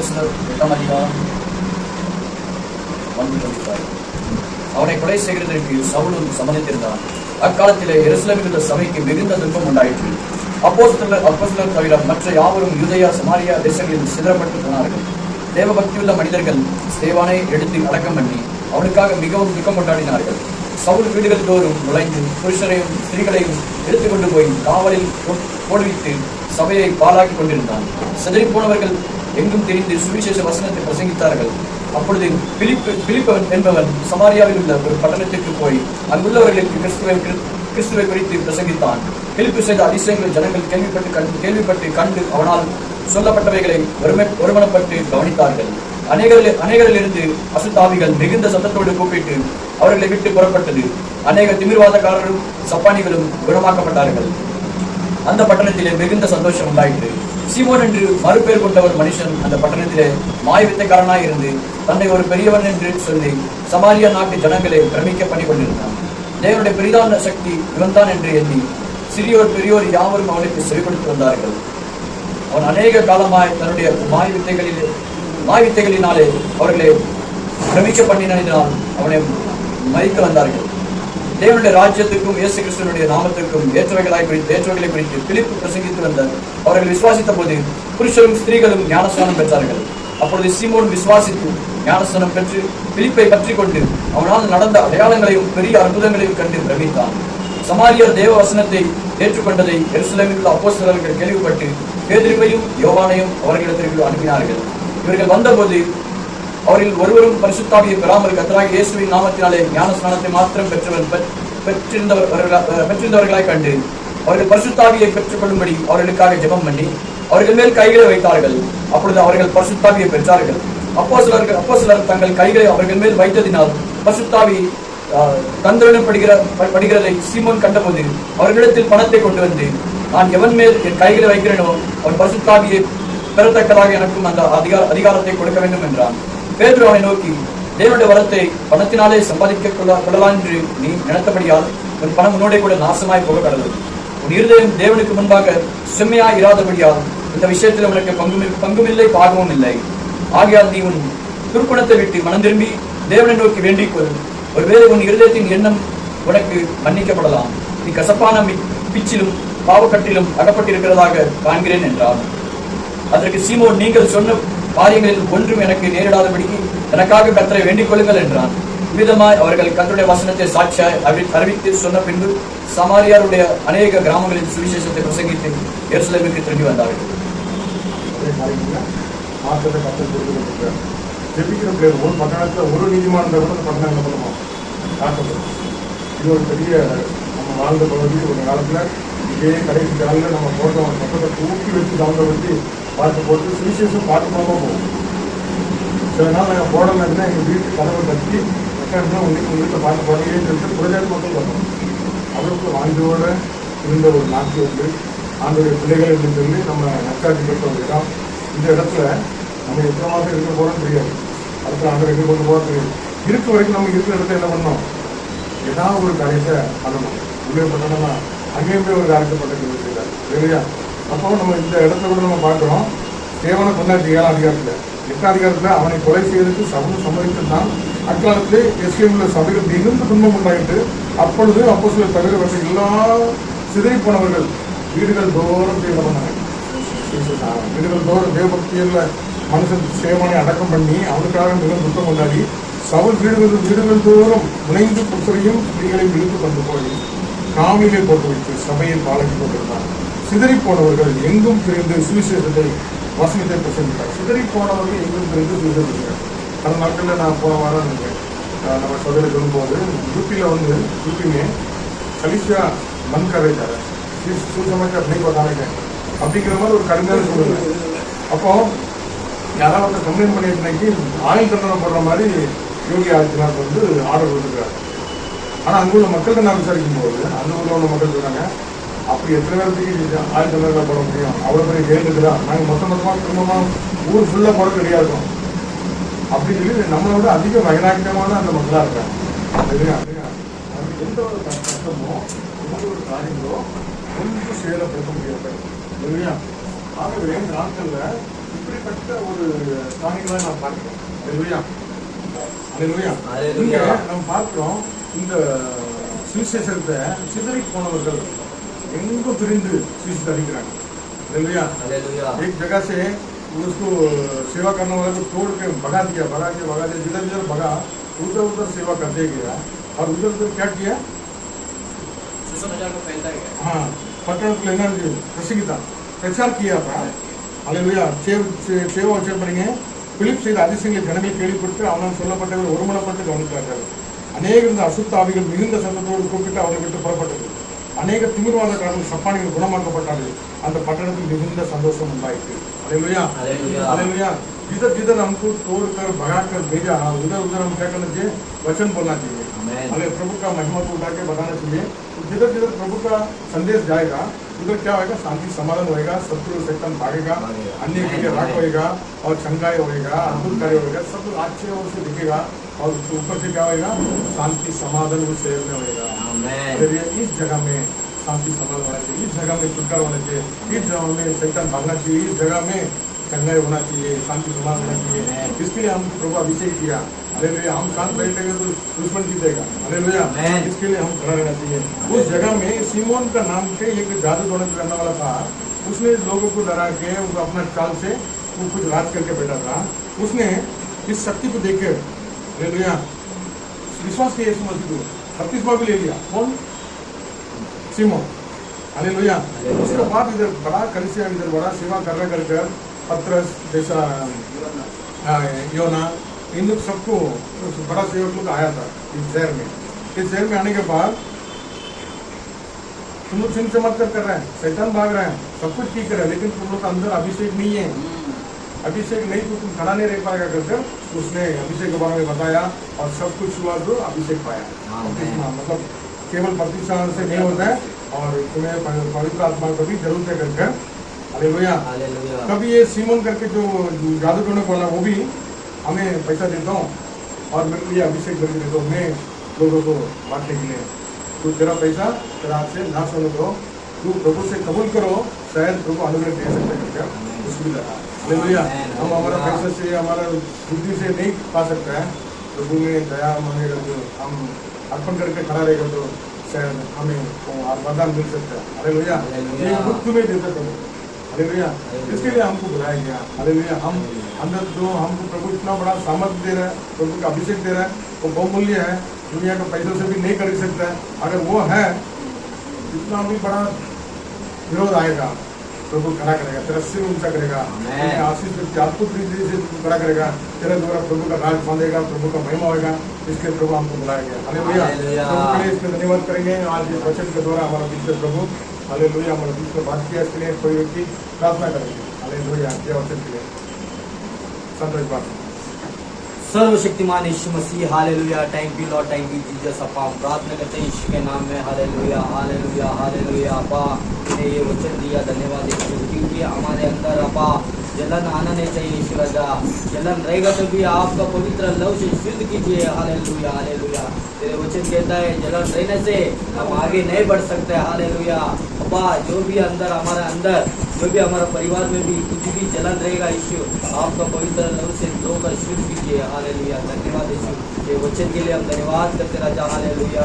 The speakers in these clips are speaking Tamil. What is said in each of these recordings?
அப்போஸ்தலர் எட்டாம் அதிகாரம் அவனை கொலை செய்கிறதற்கு சவுலும் சம்மதித்திருந்தான். அக்காலத்திலே எருசலமில் உள்ள சபைக்கு மிகுந்த துன்பம் உண்டாயிற்று. அப்போஸ்தலர் அப்போஸ்தலர் தவிர மற்ற யாவரும் யூதேயா சமாரியா தேசங்களில் சிதறப்பட்டு போனார்கள். தேவபக்தியுள்ள மனிதர்கள் தேவானை எடுத்து அடக்கம் பண்ணி அவனுக்காக மிகவும் துக்கம் கொண்டாடினார்கள். சவுல் வீடுகள் தோறும் நுழைந்து புருஷரையும் ஸ்திரீகளையும் எடுத்துக்கொண்டு போய் காவலில் போடுவித்து சபையை பாழாக்கி கொண்டிருந்தான். சிதறி போனவர்கள் எங்கும் தெரிந்து சுவிசேஷ வசனத்தை பிரசங்கித்தார்கள். அப்பொழுது பிலிப்பு பிலிப்பவன் என்பவன் சமாரியாவில் உள்ள ஒரு பட்டணத்திற்கு போய் அங்குள்ளவர்களுக்கு கிறிஸ்துவை கிறிஸ்துவை குறித்து பிரசங்கித்தான். பிலிப்பு செய்த அதிசயங்களை ஜனங்கள் கேள்விப்பட்டு கண்டு கேள்விப்பட்டு கண்டு அவனால் சொல்லப்பட்டவைகளை ஒருமை ஒருமனப்பட்டு கவனித்தார்கள். அநேகரில் அநேகரிலிருந்து அசுத்தாவிகள் மிகுந்த சத்தத்தோடு கூப்பிட்டு அவர்களை விட்டு புறப்பட்டது. அநேக திமிர்வாதக்காரரும் சப்பானிகளும் குணமாக்கப்பட்டார்கள். அந்த பட்டணத்திலே மிகுந்த சந்தோஷம் உண்டாயிற்று. சீமோன் என்று மறுபேர் கொண்ட ஒரு மனுஷன் அந்த பட்டணத்திலே மாய வித்தைக்காரனாய் இருந்து தன்னை ஒரு பெரியவன் என்று சொல்லி சமாரியா நாட்டு ஜனங்களை பிரமிக்க பண்ணி கொண்டிருந்தான். தேவனுடைய பெரிதான சக்தி இவன்தான் என்று எண்ணி சிறியோர் பெரியோர் யாவரும் அவனுக்கு செவி கொடுத்து வந்தார்கள். அவன் அநேக காலமாய் தன்னுடைய மாய வித்தைகளில் மாய வித்தைகளினாலே அவர்களை பிரமிக்க பண்ணினால் அவனை மதிக்க வந்தார்கள். தேவனுடைய ராஜ்யத்துக்கும் இயேசு கிறிஸ்துவனுடைய நாமத்துக்கும் ஏற்றவைகளாய் குறித்து ஏற்றவைகளை குறித்து பிலிப்பு பிரசங்கித்து வந்த அவர்கள் விசுவாசித்த போது புருஷரும் ஸ்திரீகளும் ஞானஸ்தானம் பெற்றார்கள். அப்பொழுது சீமோன் விசுவாசித்து ஞானஸ்தானம் பெற்று பிலிப்பை பற்றி கொண்டு அவனால் நடந்த அடையாளங்களையும் பெரிய அற்புதங்களையும் கண்டு பிரமித்தான். சமாரியர் தேவ வசனத்தை ஏற்றுக்கொண்டதை எருசலேமில் உள்ள அப்போஸ்தலர்கள் கேள்விப்பட்டு பேதிரிவையும் யோவானையும் அவர்களிடத்திற்கு அனுப்பினார்கள். இவர்கள் வந்தபோது அவரில் ஒருவரும் பரிசுத்தாவியை பெறாமல் கத்தராக இயேசுவின் நாமத்தினாலே ஞான ஸ்நானத்தை மாத்திரம் பெற்றவர் பெற்றிருந்தவர்களா- பெற்றிருந்தவர்களாய் கண்டு அவர்கள் பரிசுத்தாவியை பெற்றுக்கொள்ளும்படி அவர்களுக்காக ஜெபம் பண்ணி அவர்கள் மேல் கைகளை வைத்தார்கள். அப்பொழுது அவர்கள் பரிசுத்தாவியை பெற்றார்கள். அப்போ சிலர்கள் அப்போ சிலர் தங்கள் கைகளை அவர்கள் மேல் வைத்ததினால் பரிசுத்தாவி தந்திரனும் படுகிற படுகிறதை சீமோன் கண்டபோது அவர்களிடத்தில் பணத்தை கொண்டு வந்து நான் எவன் மேல் என் கைகளை வைக்கிறேனோ அவன் பரிசுத்தாவியை பெறத்தக்கதாக எனக்கும் அந்த அதிகார அதிகாரத்தை கொடுக்க வேண்டும் என்றான். பேதுரு அவனை நோக்கி தேவனுடைய வரத்தை பணத்தினாலே சம்பாதிக்க கொள்ள கொள்ளலாம் என்று நீ நினைத்தபடியால் உன் பணம் உன்னோடே கூட நாசமாய் போக கடவுள் உன் இருதயம் தேவனுக்கு முன்பாக செம்மையாய் இராதபடியால் இந்த விஷயத்தில் உனக்கு பங்கும் பங்குமில்லை பாகமும் இல்லை. ஆகையால் நீ உன் துர்க்குணத்தை விட்டு மனம் திரும்பி தேவனை நோக்கி வேண்டிக் கொள். ஒருவேளை உன் இருதயத்தின் எண்ணம் உனக்கு மன்னிக்கப்படலாம். நீ கசப்பான பிச்சிலும் பாவக்கட்டிலும் அகப்பட்டிருக்கிறதாக காண்கிறேன் என்றான். அதற்கு சீமோன் நீங்கள் சொன்ன காரியங்களில் ஒன்றும் எனக்கு நேரிடாதபடிக்கு எனக்காக கத்தரை வேண்டிக் கொள்ளுங்கள் என்றான். விதமாய் அவர்கள் கத்தருடைய வசனத்தை சாட்சியாய் அறிவி- அறிவித்து சொன்ன பின்பு சமாரியாருடைய அநேக கிராமங்களில் சுவிசேஷத்தை பிரசங்கித்து எருசலேமுக்கு திரும்பி வந்தார்கள். ஜெபிக்கிற பிள்ளைகள் ஒரு பட்டணத்தில் ஒரு நீதிமான் கூட பட்டணம் இது ஒரு பெரிய நம்ம வாழ்ந்த பகுதி ஒரு காலத்தில் இதே கடைசி காலையில் நம்ம போட்டோம். பக்கத்தை தூக்கி வச்சு தாங்க வச்சு பாட்டு போட்டு சுவிசேஷம் பாட்டு போகாம. போகும் சில நாள் நாங்கள் போடலாம் இருந்தால் எங்கள் வீட்டு கதவை தட்டி உட்காந்து உங்க உங்கள் வீட்டில் பாட்டு போடுறீங்கன்னு சொல்லிட்டு புரஜாதி மக்கள் வரணும் அவருக்கு வாஞ்சோட இருந்த ஒரு நாட்கள் உண்டு. ஆண்டுடைய பிள்ளைகள் என்று சொல்லி நம்ம நக்காட்சி பெற்ற ஒரு இடம். இந்த இடத்துல நம்ம எத்தனை மாதம் இருக்க போகிறோம் தெரியாது. அடுத்த ஆண்டு எங்கே கொண்டு போகிறது தெரியாது. இருக்க வரைக்கும் நம்ம இருக்கிற இடத்துல என்ன பண்ணோம் ஏதாவது ஒரு காரியத்தை பண்ணணும். உள்ளே பண்ணணும்னா அங்கேயும் போய் ஒரு காரியத்தை பண்ணுறது செய்தார் இல்லையா அப்போ நம்ம இந்த இடத்துல கூட நம்ம பார்க்குறோம். தேவனை கொண்டாச்சு ஏழாம் அதிகாரத்தில். எட்டாம் அதிகாரத்தில் அவனை கொலை செய்வதற்கு சமூக சம்மதித்தான் அக்காலத்திலே எஸ்கேமில் சபையில் மிகுந்த துன்பம் உண்டாயிட்டு அப்பொழுது அப்போ சில தவிர வந்த எல்லா சிதறி போனவர்கள் வீடுகள் தோறும் தேவை வீடுகள் தோறும் தேவபக்தியில் மனுஷன் சேவனை அடக்கம் பண்ணி அவனுக்காக மிகவும் துன்பம் கொண்டாடி சவுல் வீடுகள் வீடுகள் தோறும் முனைந்து புத்தரையும் ஸ்திரீகளையும் இழுத்து கொண்டு போய் காவிலே போட்டு வைத்து சபையில் பாலகி கொண்டிருந்தார். சிதறி போனவர்கள் எங்கும் பிரிந்து சுவிசேஷத்தை வசனத்தை பிரசங்கித்தார். சிதறி போனவர்கள் எங்கும் பிரிந்து சுவிசேஷம் அந்த நாட்களில் நான் போன வாரம் நம்ம சோதனை சொல்லும்போது யூபியில் வந்து யூபியுமே கலிசியா மண் கரைச்சாரு சூசமைக்கு அப்படி தானே அப்படிங்கிற மாதிரி ஒரு கடுமையான சூழ்நிலை. அப்போ யாராவது கம்ப்ளைண்ட் பண்ணிட்டு ஆயுள் தண்டனை போடுற மாதிரி யோகி ஆதித்யநாத் வந்து ஆர்டர் கொடுத்துருக்காரு. ஆனால் அங்குள்ள மக்கள்கிட்ட நான் விசாரிக்கும் போது அந்த ஊரில் உள்ள மக்கள் சொல்றாங்க அப்படி எத்தனை பேருக்கு ஆயுள் தண்டனை போட முடியும்? அவ்வளோ பெரிய இருக்குதா? நாங்கள் மொத்த மொத்தமாக திரும்பமாக ஊர் ஃபுல்லாக போட ரெடியாக இருக்கோம். அப்படி சொல்லி நம்மளை விட அதிக வைராக்கியமான அந்த மக்களாக இருக்காங்க. சரியா? சரியா? அது எந்த ஒரு கஷ்ட- கஷ்டமோ எந்த ஒரு காரியங்களோ கொஞ்சம் சேதப்படுத்த முடியாது. இல்லையா ஆகவே நாட்களில் இப்போ இப்படிப்பட்ட ஒரு காரியங்களை நாம் பார்க்கிறோம். அல்லேலூயா அல்லேலூயா அல்லேலூயா. இங்க நம்ம பார்க்கிறோம் एक जगह से उसको सेवा करने वाले को तोड़ के भगा दिया भगा दिया भगा दिया जिधर जिधर भगा उधर उधर सेवा कर दिया गया और उधर उधर क्या किया हाँ पटना प्लेनर प्रसिद्धता प्रचार किया था अरे भैया सेवा वे पड़ेंगे फिलिप से राजेश के जनमे केड़ी कोई मन पटे कवन அசுத்த ஆவிகள் மிகுந்த சந்தத்தோடு கூப்பிட்டு அவரை விட்டு புறப்பட்டது அநேக திமிர்வாதக்காரர்கள் சப்பானிகள் குணமாக்கப்பட்டார்கள் அந்த பட்டணத்தில் மிகுந்த சந்தோஷம் உண்டாயிற்று அலையா हालेलुया हालेलुया जिधर जिधर हमको तोड़ कर भगा कर भेजा हाँ, उधर उधर हम क्या करना चाहिए वचन बोलना चाहिए आमेन हमें प्रभु का महिमा को उठा के बताना चाहिए तो जिधर जिधर प्रभु का संदेश जाएगा उधर क्या होएगा शांति समाधान होएगा शत्रु शैतान भागेगा भागेगा। अन्य के लिए राग होएगा और शंकाय होएगा अद्भुत कार्य होएगा सब अच्छे ओर से दिखेगा और उसके ऊपर से क्या होएगा? शांति समाधान उस शहर में होएगा। इस जगह में शांति समाधान होना चाहिए। इस जगह में छुटकारा होना चाहिए। इस जगह में शैतान भागना चाहिए। इस जगह में चंगाई होना चाहिए। शांति समाधान होना चाहिए। इसके लिए हम प्रभु अभिषेक किया। अरे भैया हम शांत बैठेंगे तो दुश्मन जीतेगा। अरे भैया इसके लिए हम खड़ा रहना चाहिए। उस जगह में सिमोन का नाम के एक जादू टोना करने वाला था। उसने लोगों को डरा के उनको अपना चाल से वो कुछ राज करके बैठा था। उसने इस शक्ति को देख के विश्वास किया यीशु मसीह को। बपतिस्मा भी ले लिया। कौन? सिमोन। हालेलुया। हालेलुया। उसके बाद इधर बड़ा, कलिसिया इधर बड़ा, सेवा कर रहा कर कर पत्रस, जैसा योना, इन लोग सबको बड़ा सेवक लोग आया था इस शहर में। इस शहर में आने के बाद तुम लोग चिन्ह चमत्कार कर रहे हैं। शैतान भाग रहे हैं। सब कुछ ठीक है, लेकिन तुम लोग का अंदर अभिषेक नहीं है। अभिषेक नहीं तो तुम खड़ा नहीं रह पाएगा करके उसने अभिषेक के बारे में बताया और सब कुछ हुआ तो अभिषेक पाया। हाँ, मतलब केवल प्रतिष्ठान से नहीं होता है और तुम्हें पवित्र आत्मा को भी ज़रूरत है करके अरे भैया कभी ये सीमन करके जो जादू टोने वाला वो भी हमें पैसा देता हूँ और मेरे को ये अभिषेक करके देता हूँ। मैं लोगों को बांटने के लिए। तो तेरा पैसा तेरा हाथ से नाश होने दो। तू प्रभु से कबूल करो शायद प्रभु अनुग्रह दे सकते हैं। क्या उसको भी लगा हालेलुया हम हमारा पैसे से हमारा बुद्धि से नहीं पा सकते हैं। प्रभु में दया मांगेगा तो हम अर्पण करके खड़ा रहेगा तो शायद हमें वरदान मिल सकता है। हालेलुया। Hallelujah. ये मुफ़्त में देता प्रभु। हालेलुया। Hallelujah. इसके लिए हमको बुलाया गया। हालेलुया। हम अंदर जो हमको प्रभु इतना बड़ा सामर्थ्य दे रहा है प्रभु का अभिषेक दे रहा है वो बहुमूल्य है। दुनिया के पैसों से भी नहीं खरीद सकता है। अगर वो है इतना भी बड़ा विरोध आएगा। प्रभु खड़ा करेगा तेरा सिर ऊँचा करेगा आशीष व्यक्ति अद्भुत रीति से खड़ा करेगा तेरे द्वारा प्रभु का राज बांधेगा प्रभु का महिमा होगा इसके प्रभु हमको बुलाया गया। Hallelujah hallelujah. प्रभु के लिए इसमें धन्यवाद करेंगे। आज इस वचन के द्वारा हमारा बीच में प्रभु हालेलुया हमारे बीच में बात किया इसके लिए कोई व्यक्ति प्रार्थना करेंगे। हालेलुया जय वचन के लिए। संतोष बात। सर्वशक्तिमान यीशु मसीह hallelujah thank you Lord thank you Jesus अपा। हम प्रार्थना करते हैं यीशु के नाम में। हालेलुया हालेलुया हालेलुया अपा। ने ये वचन दिया धन्यवाद। क्योंकि हमारे अंदर अपा जलन आना नहीं चाहिए यीशु राजा जलन रहेगा तो भी आपका पवित्र लव से शुद्ध कीजिए। Hallelujah hallelujah. तेरे वचन कहता है, जलन रहने से हम आगे नहीं बढ़ सकते। हालेलुया। अपा जो भी अंदर हमारे अंदर, जो भी हमारा परिवार में भी कुछ भी जलन रहेगा, यीशु, आपका पवित्र लव से धोकर शुद्ध कीजिए। हालेलुया। धन्यवाद यीशु। ये वचन के लिए हम धन्यवाद करते राजा हालेलुया।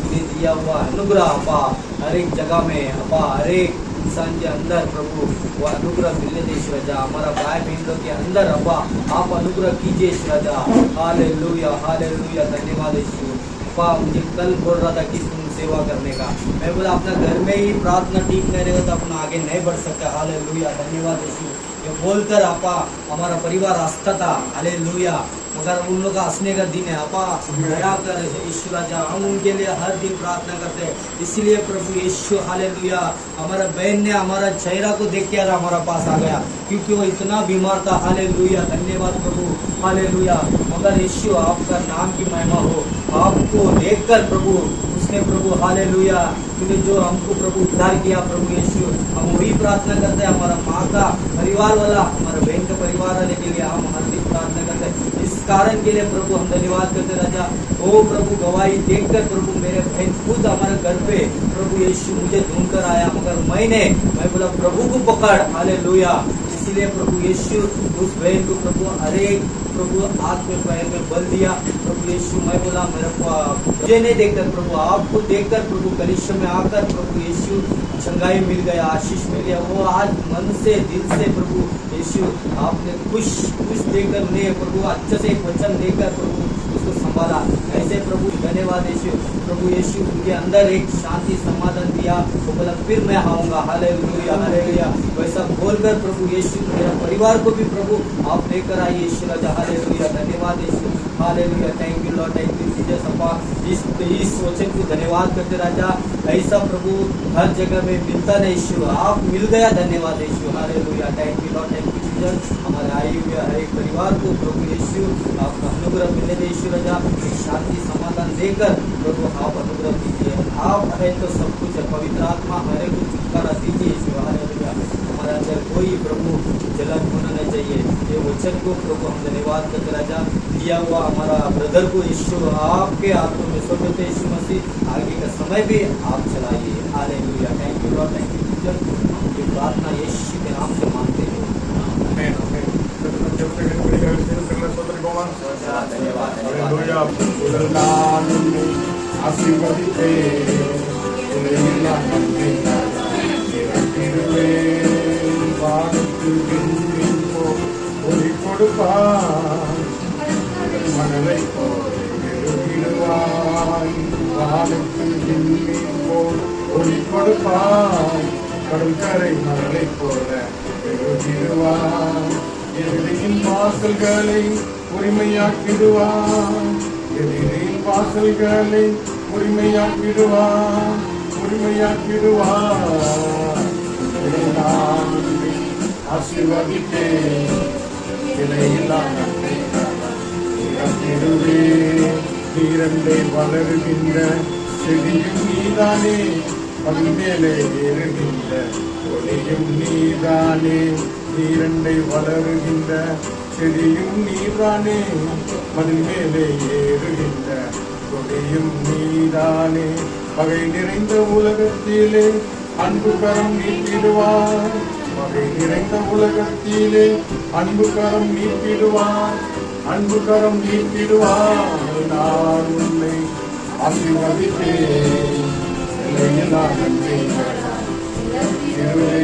तूने दिया हुआ अनुग्रह अपा हर एक जगह में अपा हर एक इंसान के अंदर प्रभु। वो अनुग्रह मिलने दे ईश्वर राजा हमारा भाई बहनों के अंदर अपा आप अनुग्रह कीजिए ईश्वर राजा हालेलुया हालेलुया, धन्यवाद यीशु। अपा मुझे कल बोल रहा था कि तुम सेवा करने का। मैं बोला, अपना घर में ही प्रार्थना ठीक नहीं रहेगा तो अपना आगे नहीं बढ़ सकता। हालेलुया, धन्यवाद यीशु। ये बोलकर आपा हमारा परिवार आस्था था। हालेलुया। मगर उन लोग हंसने का दिन है, आपा दया कर यीशु राजा। हम उनके लिए हर दिन प्रार्थना करते हैं। इसीलिए प्रभु यीशु, हालेलुया। हमारा बहन ने हमारा चेहरा को देख के हमारा पास आ गया, क्योंकि वो इतना बीमार था। हाले लुया धन्यवाद प्रभु। हाले लुया मगर यीशु, आपका नाम की महिमा हो। आपको देखकर प्रभु, उसने प्रभु, हालेलुया। तूने जो हमको प्रभु उद्धार किया, प्रभु यीशु, हम वही प्रार्थना करते हैं। हमारा माँ का परिवार वाला, हमारे बहन का परिवार वाले के लिए हम हर दिन प्रार्थना करते हैं इस कारण के लिए प्रभु हम धन्यवाद करते राजा। ओ प्रभु, गवाही देखकर प्रभु मेरे बहन खुद हमारे घर पे प्रभु यीशु मुझे ढूंढ कर आया, मगर मैंने, मैं बोला, प्रभु को पकड़। हालेलुया। इसीलिए प्रभु यीशु, उस बहन को प्रभु एक प्रभु हाथ में, पैर में बल दिया। प्रभु यीशु, मैं बोला, मेरे मुझे नहीं देखकर प्रभु, आपको देखकर प्रभु कलिश्य में आकर प्रभु यीशु चंगाई मिल गया, आशीष मिल गया। वो आज मन से, दिल से प्रभु यीशु, आपने खुश खुश देकर उन्हें प्रभु, अच्छे से एक वचन देकर प्रभु उसको संभाला। ऐसे प्रभु, धन्यवाद यीशु। प्रभु यीशु, उनके अंदर एक शांति, समाधान दिया। वो बोला, फिर मैं आऊँगा। Hallelujah hallelujah. वैसा बोलकर प्रभु यीशु, मेरा परिवार को भी प्रभु आप लेकर आइए, यीशु राजा। हालेलुया, धन्यवाद यीशु। Hallelujah thank you Lord thank Jesus इस इस वचन को धन्यवाद करते राजा। ऐसा प्रभु, हर जगह में मिलता नहीं यीशु आप मिल गया, धन्यवाद यीशु hallelujah. Thank you Lord thank you Jesus हमारे आए हुए हर एक परिवार को प्रभु यीशु आपका अनुग्रह मिलने दे यीशु राजा। शांति समाधान देकर प्रभु, आप अनुग्रह दीजिए। आप है तो सब कुछ पवित्र आत्मा हरे को छुटकारा दीजिए यीशु हालेलुया। हमारे अंदर कोई प्रभु जलन होना नहीं चाहिए। ये वचन को प्रभु हम धन्यवाद करते राजा। दिया हुआ हमारा ब्रदर को यीशु आपके हाथों में सौंप देते हैं, यीशु मसीह। आगे का समय भी आप चलाइए। Hallelujah thank you Lord thank you हम ये प्रार्थना यीशु के नाम से मांगते हैं. जब धन्यवाद மணலை போடுவாய் எழுதிடுவாய். வானத்தில் விண்மீன் போல் ஒளி கொடுப்பாய். கடற்கரை மணலை போல எழுதிடுவாய். எதிரியின் வாசல்களை உரிமையாக்கிடுவான் எதிரியின் வாசல்களை உரிமையாக்கிடுவான் உரிமையாக்கிடுவான் இதை நான் ஆசீர்வதிப்பேன் இலையில்லா நன்மை நீரண்டை வளருகின்ற செடியும் நீதானே அதன் ஏறுகின்ற ஒளியும் நீதானே நீரண்டை வளருகின்ற செடியும் நீதானே மதில் ஏறுகின்ற கொடியும் நீதானே. பகை நிறைந்த உலகத்திலே அன்பு கரம் நீட்டிடுவார். பகை நிறைந்த உலகத்திலே அன்பு கரம் நீட்டிடுவார். அன்பு கரம் நீட்டிடுவார் நான் உன்னை ஆசீர்வதிப்பேன் இருவே